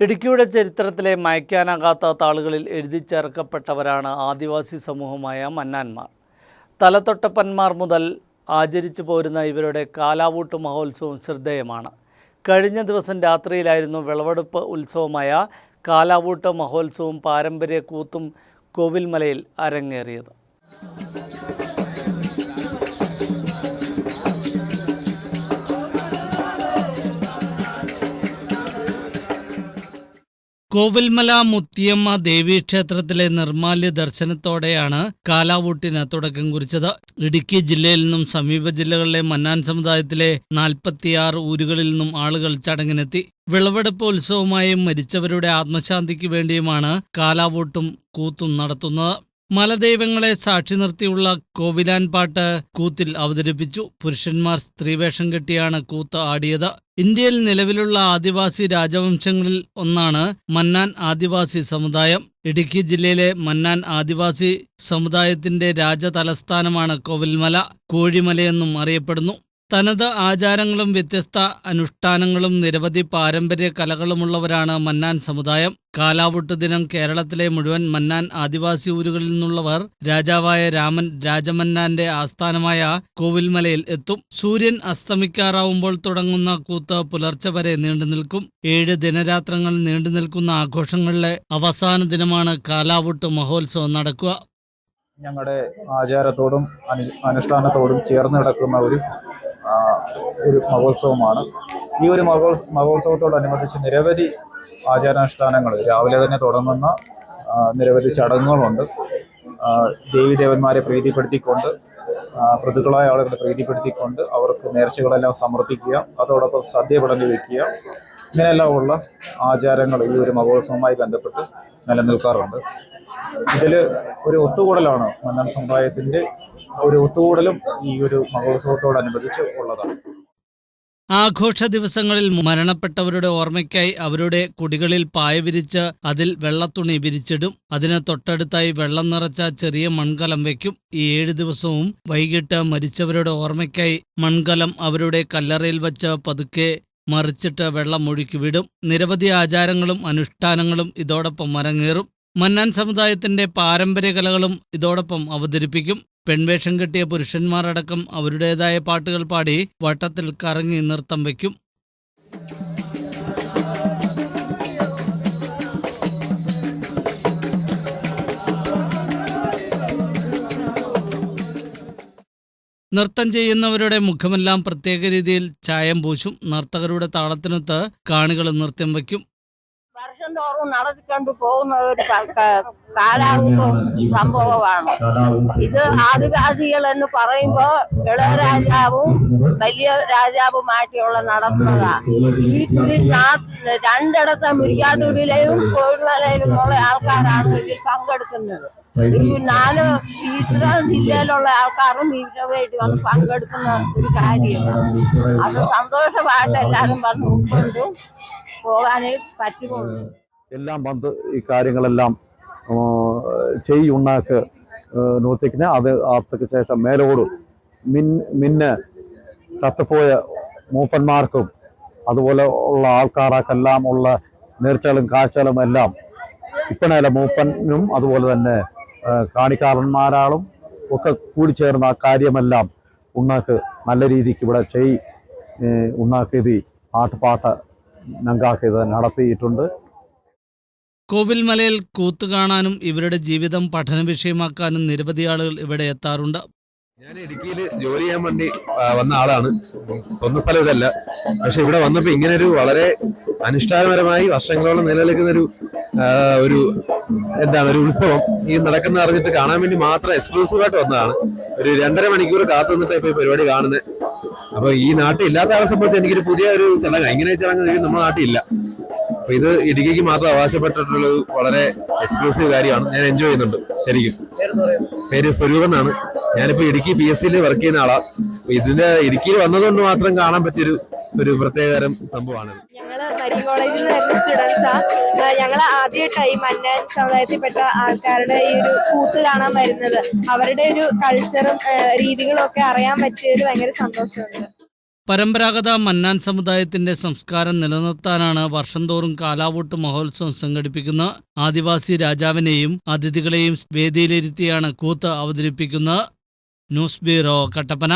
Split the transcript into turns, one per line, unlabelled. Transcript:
ഇടുക്കിയുടെ ചരിത്രത്തിലെ മയക്കാനാകാത്ത താളുകളിൽ എഴുതി ചേർക്കപ്പെട്ടവരാണ് ആദിവാസി സമൂഹമായ മന്നാന്മാർ തലതൊട്ടപ്പന്മാർ മുതൽ ആചരിച്ചു പോരുന്ന ഇവരുടെ കാലാവൂട്ട് മഹോത്സവം ശ്രദ്ധേയമാണ്. കഴിഞ്ഞ ദിവസം രാത്രിയിലായിരുന്നു വിളവെടുപ്പ് ഉത്സവമായ കാലാവൂട്ട് മഹോത്സവം പാരമ്പര്യ കൂത്തും കോവിൽമലയിൽ അരങ്ങേറിയത്. കോവിൽമല മുത്തിയമ്മ ദേവീക്ഷേത്രത്തിലെ നിർമാല്യ ദർശനത്തോടെയാണ് കാലാവൂട്ടിന് തുടക്കം കുറിച്ചത്. ഇടുക്കി ജില്ലയിൽ നിന്നും സമീപ ജില്ലകളിലെ മന്നാൻ സമുദായത്തിലെ നാൽപ്പത്തിയാറ് ഊരുകളിൽ നിന്നും ആളുകൾ ചടങ്ങിനെത്തി. വിളവെടുപ്പ് ഉത്സവമായും മരിച്ചവരുടെ ആത്മശാന്തിക്ക് വേണ്ടിയുമാണ് കാലാവൂട്ടും കൂത്തും നടത്തുന്നത്. മലദൈവങ്ങളെ സാക്ഷി നിർത്തിയുള്ള കോവിലാൻ പാട്ട് കൂത്തിൽ അവതരിപ്പിച്ചു. പുരുഷന്മാർ സ്ത്രീവേഷം കെട്ടിയാണ് കൂത്ത് ആടിയത്. ഇന്ത്യയിൽ നിലവിലുള്ള ആദിവാസി രാജവംശങ്ങളിൽ ഒന്നാണ് മന്നാൻ ആദിവാസി സമുദായം. ഇടുക്കി ജില്ലയിലെ മന്നാൻ ആദിവാസി സമുദായത്തിന്റെ രാജതലസ്ഥാനമാണ് കോവിൽമല. കോഴിമലയെന്നും അറിയപ്പെടുന്നു. തനത് ആചാരങ്ങളും വ്യത്യസ്ത അനുഷ്ഠാനങ്ങളും നിരവധി പാരമ്പര്യ കലകളുമുള്ളവരാണ് മന്നാൻ സമുദായം. കാലാവൂട്ട് ദിനം കേരളത്തിലെ മുഴുവൻ മന്നാൻ ആദിവാസി ഊരുകളിൽ നിന്നുള്ളവർ രാജാവായ രാമൻ രാജമന്നാന്റെ ആസ്ഥാനമായ കോവിൽമലയിൽ എത്തും. സൂര്യൻ അസ്തമിക്കാറാവുമ്പോൾ തുടങ്ങുന്ന കൂത്ത് പുലർച്ചെ വരെ നീണ്ടു നിൽക്കും. ഏഴ് ദിനരാത്രങ്ങൾ നീണ്ടു നിൽക്കുന്ന ആഘോഷങ്ങളിലെ അവസാന ദിനമാണ് കാലാവൂട്ട് മഹോത്സവം നടക്കുക.
ഞങ്ങളുടെ ആചാരത്തോടും അനു അനുഷ്ഠാനത്തോടും ചേർന്ന് കിടക്കുന്ന ഒരു ഒരു മഹോത്സവമാണ്. ഈ ഒരു മഹോത്സ മഹോത്സവത്തോടനുബന്ധിച്ച് നിരവധി ആചാരാനുഷ്ഠാനങ്ങൾ. രാവിലെ തന്നെ തുടങ്ങുന്ന നിരവധി ചടങ്ങുകളുണ്ട്. ദേവിദേവന്മാരെ പ്രീതിപ്പെടുത്തിക്കൊണ്ട് പ്രതികളായ ആളുകളെ പ്രീതിപ്പെടുത്തിക്കൊണ്ട് അവർക്ക് നേർച്ചകളെല്ലാം സമർപ്പിക്കുക അതോടൊപ്പം സദ്യ പടഞ്ഞു വയ്ക്കുക ഇങ്ങനെയെല്ലാം ഉള്ള ആചാരങ്ങൾ ഈ ഒരു മഹോത്സവവുമായി ബന്ധപ്പെട്ട് നിലനിൽക്കാറുണ്ട്. ഇതിൽ ഒരു ഒത്തുകൂടലാണ് മന്നൻ സമുദായത്തിന്റെ ഒരു ഒത്തുകൂടലും ഈ ഒരു മഹോത്സവത്തോടനുബന്ധിച്ച് ഉള്ളതാണ്.
ആഘോഷ ദിവസങ്ങളിൽ മരണപ്പെട്ടവരുടെ ഓർമ്മയ്ക്കായി അവരുടെ കുടികളിൽ പായ വിരിച്ച് അതിൽ വെള്ളത്തുണി വിരിച്ചിടും. അതിന് തൊട്ടടുത്തായി വെള്ളം നിറച്ച ചെറിയ മൺകലം വയ്ക്കും. ഈ ഏഴ് ദിവസവും വൈകിട്ട് മരിച്ചവരുടെ ഓർമ്മയ്ക്കായി മൺകലം അവരുടെ കല്ലറയിൽ വച്ച് പതുക്കെ മറിച്ചിട്ട് വെള്ളം ഒഴുക്കി വിടും. നിരവധി ആചാരങ്ങളും അനുഷ്ഠാനങ്ങളും ഇതോടൊപ്പം അരങ്ങേറും. മന്നാൻ സമുദായത്തിന്റെ പാരമ്പര്യ കലകളും ഇതോടൊപ്പം അവതരിപ്പിക്കും. പെൺവേഷം കെട്ടിയ പുരുഷന്മാരടക്കം അവരുടേതായ പാട്ടുകൾ പാടി വട്ടത്തിൽ കറങ്ങി നൃത്തം വയ്ക്കും. നൃത്തം ചെയ്യുന്നവരുടെ മുഖമെല്ലാം പ്രത്യേക രീതിയിൽ ചായം പൂശും. നർത്തകരുടെ താളത്തിനൊത്ത് കാണികൾ നൃത്തം വയ്ക്കും.
വർഷം തോറും നടത്തിക്കൊണ്ട് പോകുന്ന ഒരു കാലാവസ്ഥ സംഭവമാണ്. ഇത് ആദിവാസികൾ എന്ന് പറയുമ്പോ ഇളയരാജാവും വലിയ രാജാവുമായിട്ടുള്ള നടത്തുന്നതാ ഈ കുടി രണ്ടിടത്തെ മുരിക്കാട്ടുടിയിലെയും കോഴിമലയിലുമുള്ള ആൾക്കാരാണ് ഇതിൽ പങ്കെടുക്കുന്നത്. ഈ നാല് ഈ ഇത്രയും ജില്ലയിലുള്ള ആൾക്കാരും ഇതിനുവേണ്ടി വന്ന് പങ്കെടുക്കുന്ന ഒരു കാര്യമാണ് അത് സന്തോഷമായിട്ട് എല്ലാവരും വന്ന് ഉൾക്കൊണ്ട്. പോകാനേ പറ്റുള്ളൂ
എല്ലാം വന്ന് ഈ കാര്യങ്ങളെല്ലാം ചെയ്യുണ്ടാക്ക് നോത്തിക്കിന് അത് ആർത്തക്ക് ശേഷം മേലോട് മിൻ മിന്ന് ചത്തുപോയ മൂപ്പന്മാർക്കും അതുപോലെ ഉള്ള ആൾക്കാർക്കെല്ലാം ഉള്ള നേർച്ചകളും കാഴ്ചകളും എല്ലാം ഇപ്പണേല മൂപ്പനും അതുപോലെ തന്നെ കാണിക്കാരന്മാരാളും ഒക്കെ കൂടി ചേർന്ന ആ കാര്യമെല്ലാം ഉണ്ണാക്ക് നല്ല രീതിക്ക് ഇവിടെ ചെയ് ഉണ്ണാക്കെഴുതി ഉണ്ണാക്ക് ഇത് ആട്ടുപാട്ട് ഞങ്ങൾക്ക് ഇത് നടത്തിയിട്ടുണ്ട്.
കോവിൽമലയിൽ കൂത്തു കാണാനും ഇവരുടെ ജീവിതം പഠന വിഷയമാക്കാനും നിരവധി ആളുകൾ ഇവിടെ എത്താറുണ്ട്.
ഞാൻ ഇടുക്കിയിൽ ജോലി ചെയ്യാൻ വേണ്ടി വന്ന ആളാണ്. സ്വന്തം സ്ഥലം ഇതല്ല. പക്ഷെ ഇവിടെ വന്നപ്പോൾ ഇങ്ങനെ ഒരു വളരെ അനുഷ്ഠാനപരമായി വർഷങ്ങളോളം നിലനിൽക്കുന്ന ഒരു ഒരു എന്താണ് ഒരു ഉത്സവം ഈ നടക്കുന്ന അറിഞ്ഞിട്ട് കാണാൻ വേണ്ടി മാത്രം എക്സ്ക്ലൂസീവ് ആയിട്ട് വന്നതാണ്. ഒരു രണ്ടര മണിക്കൂർ കാത്തു നിന്നിട്ട് ഇപ്പൊ ഈ പരിപാടി കാണുന്നത് അപ്പോൾ ഈ നാട്ടിൽ ഇല്ലാത്ത ആളെ സംബന്ധിച്ച് എനിക്കൊരു പുതിയ ഒരു ചടങ്ങ് ഇങ്ങനെ ചടങ്ങ് നമ്മുടെ നാട്ടിൽ ഇല്ല. ഇത് ഇടുക്കിക്ക് മാത്രം അവകാശപ്പെട്ടിട്ടുള്ള വളരെ എക്സ്ക്ലൂസീവ് കാര്യമാണ്. ഞാൻ എൻജോയ് ചെയ്യുന്നുണ്ട് ശരിക്കും. പേര് സ്വരൂപം എന്നാണ്. ഞാനിപ്പോ ഇടുക്കി പി എസ് സിയിൽ വർക്ക് ചെയ്യുന്ന ആളാ. ഇതിന്റെ ഇടുക്കിയിൽ വന്നതുകൊണ്ട് മാത്രം കാണാൻ പറ്റിയൊരു ഒരു പ്രത്യേകതരം സംഭവമാണ്
മരി കോളേജിൽ നിന്ന് വരുന്ന സ്റ്റുഡൻസാ സമുദായത്തിൽപ്പെട്ട ആൾക്കാരുടെ ഈ ഒരു കൂത്ത് കാണാൻ വരുന്നത്. അവരുടെ ഒരു കൾച്ചറും രീതികളും ഒക്കെ അറിയാൻ പറ്റിയത് ഭയങ്കര സന്തോഷമുണ്ട്.
പരമ്പരാഗത മന്നാൻ സമുദായത്തിന്റെ സംസ്കാരം നിലനിർത്താനാണ് വർഷം തോറും കാലാവോട്ട് മഹോത്സവം സംഘടിപ്പിക്കുന്ന ആദിവാസി രാജാവിനെയും അതിഥികളെയും വേദിയിലിരുത്തിയാണ് കൂത്ത് അവതരിപ്പിക്കുന്നത് ന്യൂസ് ബ്യൂറോ കട്ടപ്പന.